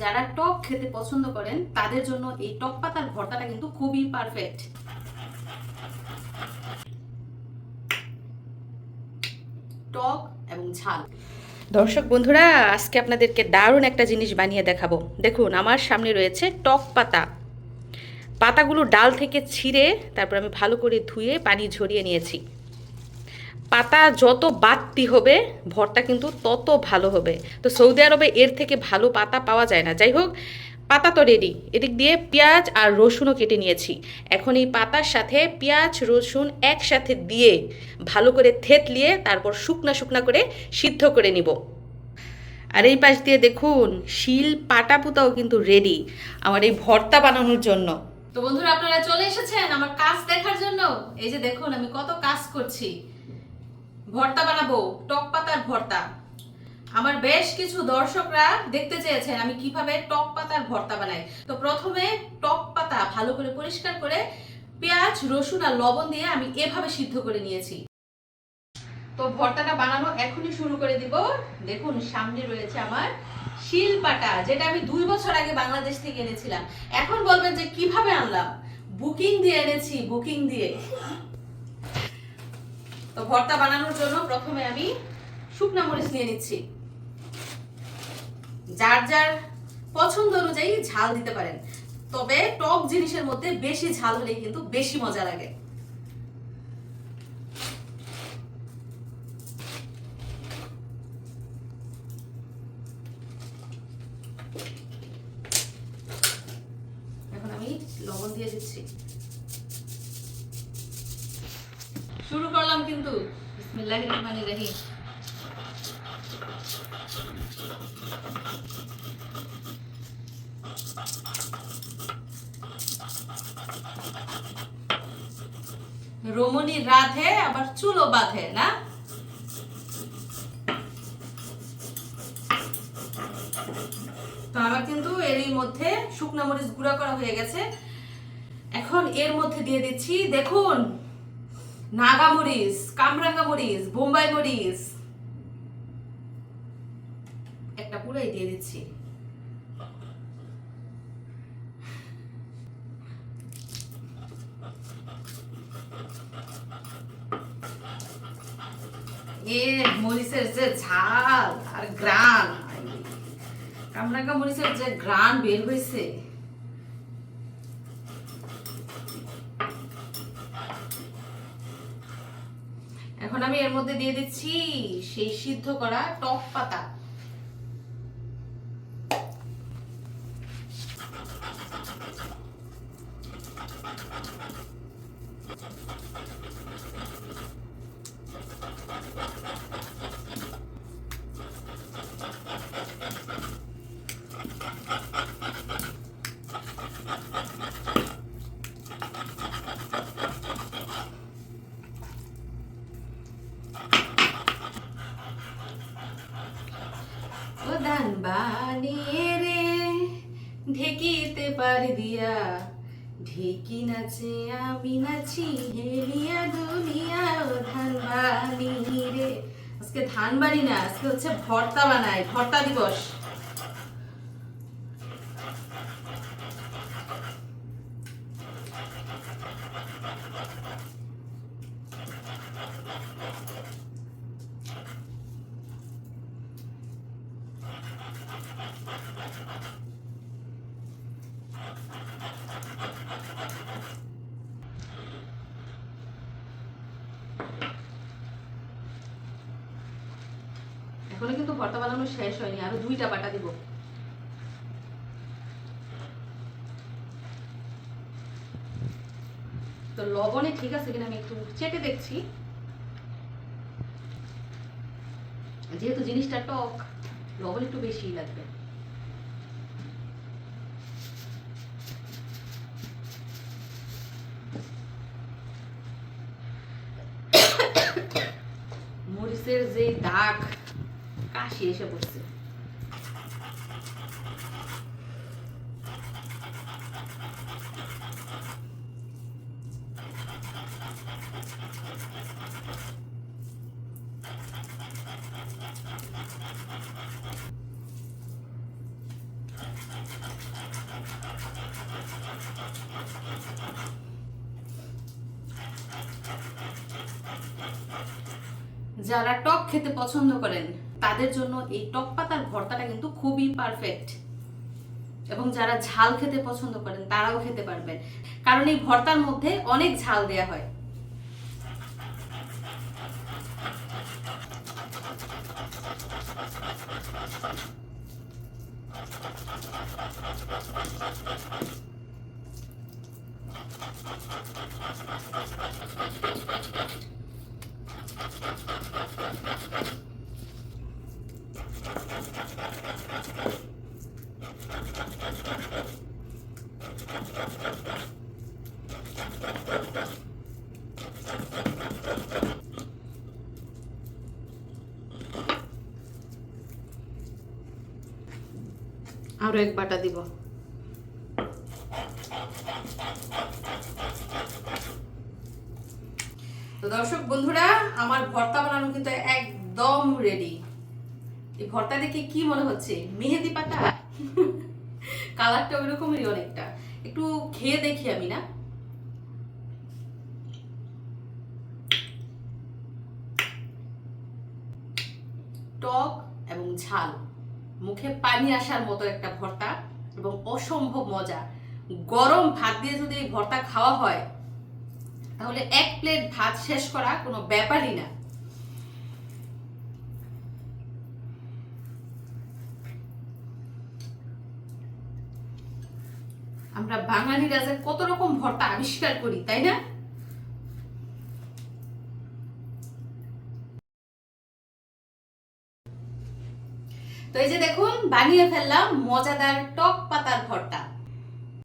যারা টক খেতে পছন্দ করেন, তাদের জন্য এই টক পাতার ভর্তাটা কিন্তু খুবই পারফেক্ট টক এবং ঝাল। দর্শক বন্ধুরা, আজকে আপনাদেরকে দারুণ একটা জিনিস বানিয়ে দেখাবো। দেখুন, আমার সামনে রয়েছে টক পাতা। পাতাগুলো ডাল থেকে ছিঁড়ে, তারপর আমি ভালো করে ধুয়ে পানি ঝরিয়ে নিয়েছি। পাতা যত বাড়তি হবে ভরটা কিন্তু তত ভালো হবে। তো সৌদি আরবে এর থেকে ভালো পাতা পাওয়া যায় না। যাই হোক, পাতা তো রেডি এদিক দিয়ে পেঁয়াজ আর রসুনও কেটে নিয়েছি। এখন এই পাতার সাথে পেঁয়াজ, রসুন একসাথে দিয়ে ভালো করে থেতলিয়ে তারপর শুকনা শুকনা করে সিদ্ধ করে নিব। আর এই পাশ দিয়ে দেখুন, শিল পাটা পুতাও কিন্তু রেডি আমার এই ভর্তা বানানোর জন্য। তো বন্ধুরা, আপনারা চলে এসেছেন আমার কাজ দেখার জন্য। এই যে দেখুন, আমি কত কাজ করছি। ভর্তা বানাবো, টক পাতার ভর্তা। আমার বেশ কিছু দর্শকরা দেখতে চেয়েছেন আমি কীভাবে টক পাতার ভর্তা বানাই। তো প্রথমে টক পাতা ভালো করে পরিষ্কার করে পেঁয়াজ, রসুন আর লবণ দিয়ে আমি এভাবে সিদ্ধ করে নিয়েছি। তো ভর্তাটা বানানো এখনই শুরু করে দিব। দেখুন, সামনে রয়েছে আমার শিলপাটা, যেটা আমি দুই বছর আগে বাংলাদেশ থেকে এনেছিলাম। এখন বলবেন যে কীভাবে আনলাম? বুকিং দিয়ে এনেছি, বুকিং দিয়ে। তো ভর্তা বানানোর জন্য প্রথমে আমি শুকনা মরিচ নিয়ে নিচ্ছি। যার যার পছন্দ অনুযায়ী ঝাল দিতে পারেন। তবে টক জিনিসের মধ্যে বেশি ঝাল হলে কিন্তু বেশি মজা লাগে। এখন আমি লবণ দিয়ে দিচ্ছি। শুরু করলাম কিন্তু। রমণী রাধে, আবার চুলো বাঁধে, না? তো আমার কিন্তু এরই মধ্যে শুকনা মরিচ গুঁড়া করা হয়ে গেছে। এখন এর মধ্যে দিয়ে দিচ্ছি, দেখুন নাগা মরিচ কামরাঙ্গা মরিচ বোম্বাই মরিচ একটা পুরাই দিয়ে দিচ্ছি। এ, মরিচের যে ঝাল আর গ্রান। কামরাঙ্গা মরিচের যে গ্রান বের হয়েছে। এখন আমি এর মধ্যে দিয়ে দিচ্ছি সেই সিদ্ধ করা টক পাতা ও দান বানিয়ে রে ঢেকিতে পারি দিয়া। ঢেকি নাচে, আমি নাচি, হেলিয়া দুনিয়া ধান বানি রে। আজকে ধান বানি না আজকে হচ্ছে ভর্তা বানাই ভর্তা দিবস। এখনও কিন্তু ভর্তা বানানো শেষ হয়নি আরও দুইটা বাটা দিব। তো লবণে ঠিক আছে কিনা আমি একটু চেটে দেখছি। যেহেতু জিনিসটা টক, লবণ একটু বেশি লাগবে। মরিচের যে দাগ কাশি এসে পড়ছে। যারা টক খেতে পছন্দ করেন তাদের জন্য এই টক পাতার ভর্তাটা কিন্তু খুবই পারফেক্ট এবং যারা ঝাল খেতে পছন্দ করেন, তারাও খেতে পারবেন। কারণ এই ভর্তার মধ্যে অনেক ঝাল দেয়া হয়। আরও এক বাটা দিব। তো দর্শক বন্ধুরা আমার ভর্তা বানানো কিন্তু একদম রেডি এই ভর্তা দেখে কি মনে হচ্ছে? মেহেদি পাতা? কালারটা ওইরকমই অনেকটা। একটু খেয়ে দেখি আমি, না? টক এবং ঝাল। মুখে পানি আসার মতো একটা ভর্তা এবং অসম্ভব মজা। গরম ভাত দিয়ে যদি এই ভর্তা খাওয়া হয়, তাহলে এক প্লেট ভাত শেষ করা কোনো ব্যাপারই না। আমরা বাঙালিরা যে কত রকম ভর্তা আবিষ্কার করি, তাই না? তো এই যে দেখুন, বানিয়ে ফেললাম মজাদার টক পাতা